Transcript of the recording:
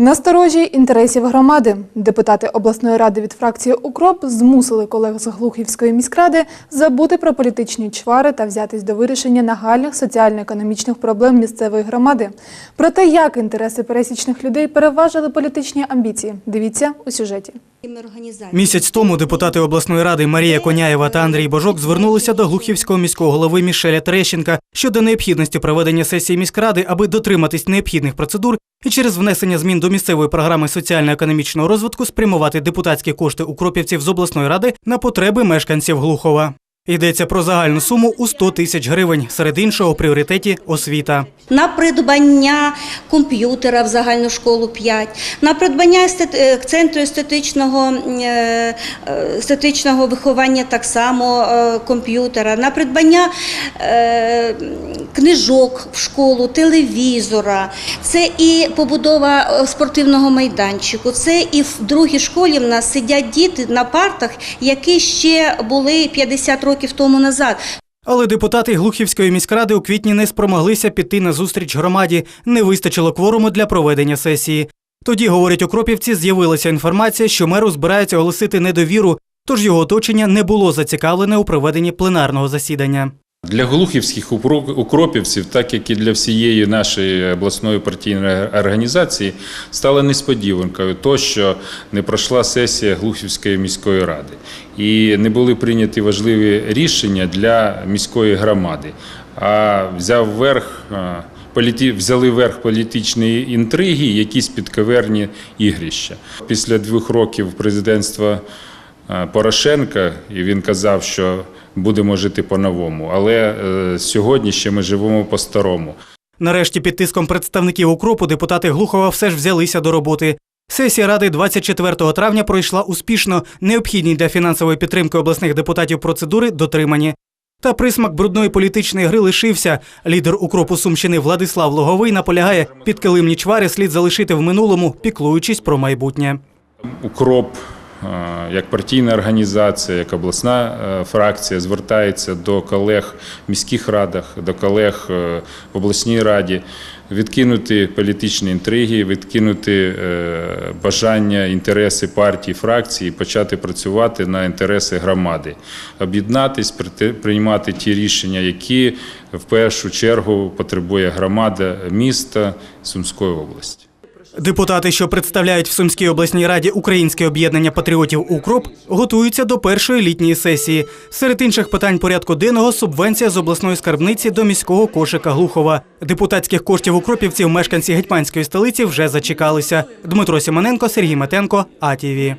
Насторожі інтересів громади. Депутати обласної ради від фракції Укроп змусили колег з Глухівської міськради забути про політичні чвари та взятись до вирішення нагальних соціально-економічних проблем місцевої громади. Про те, як інтереси пересічних людей переважили політичні амбіції. Дивіться у сюжеті. Місяць тому депутати обласної ради Марія Коняєва та Андрій Божок звернулися до глухівського міського голови Мішеля Терещенка щодо необхідності проведення сесії міськради, аби дотриматись необхідних процедур і через внесення змін до місцевої програми соціально-економічного розвитку спрямувати депутатські кошти укропівців з обласної ради на потреби мешканців Глухова. Йдеться про загальну суму у 100 тисяч гривень. Серед іншого у пріоритеті освіта. на придбання комп'ютера в загальну школу 5, на придбання е, центру естетичного, е, е, естетичного виховання так само комп'ютера, на придбання книжок в школу, телевізора, це і побудова е, спортивного майданчику, це і в другій школі в нас сидять діти на партах, які ще були 50 років тому назад. Але депутати Глухівської міськради у квітні не спромоглися піти на зустріч громаді. Не вистачило кворуму для проведення сесії. Тоді, говорять укропівці, з'явилася інформація, що меру збираються оголосити недовіру, тож його оточення не було зацікавлене у проведенні пленарного засідання. Для глухівських укропівців, так як і для всієї нашої обласної партійної організації, стало несподіванкою то, що не пройшла сесія Глухівської міської ради і не були прийняті важливі рішення для міської громади. А взяв верх. Взяли верх політичні інтриги, якісь підковерні ігрища. Після двох років президентства Порошенка, і він казав, що будемо жити по-новому. Але е, сьогодні ще ми живемо по-старому. Нарешті, під тиском представників укропу, депутати Глухова все ж взялися до роботи. Сесія ради 24 травня пройшла успішно. Необхідні для фінансової підтримки обласних депутатів процедури дотримані. Та присмак брудної політичної гри лишився. Лідер укропу Сумщини Владислав Логовий наполягає, підкилимні чвари слід залишити в минулому, піклуючись про майбутнє. Укроп, е, як партійна організація, як обласна е, фракція, звертається до колег в міських радах, до колег е, в обласній раді відкинути політичні інтриги, відкинути е, бажання, інтереси партій, фракцій і почати працювати на інтереси громади, об'єднатись, приймати ті рішення, які в першу чергу потребує громада міста Сумської області. Депутати, що представляють в Сумській обласній раді Українське об'єднання патріотів Укроп, готуються до першої літньої сесії. Серед інших питань порядку денного субвенція з обласної скарбниці до міського кошика Глухова. Депутатських коштів укропівців мешканці гетьманської столиці вже зачекалися. Дмитро Сімоненко, Сергій Метенко, АТВ.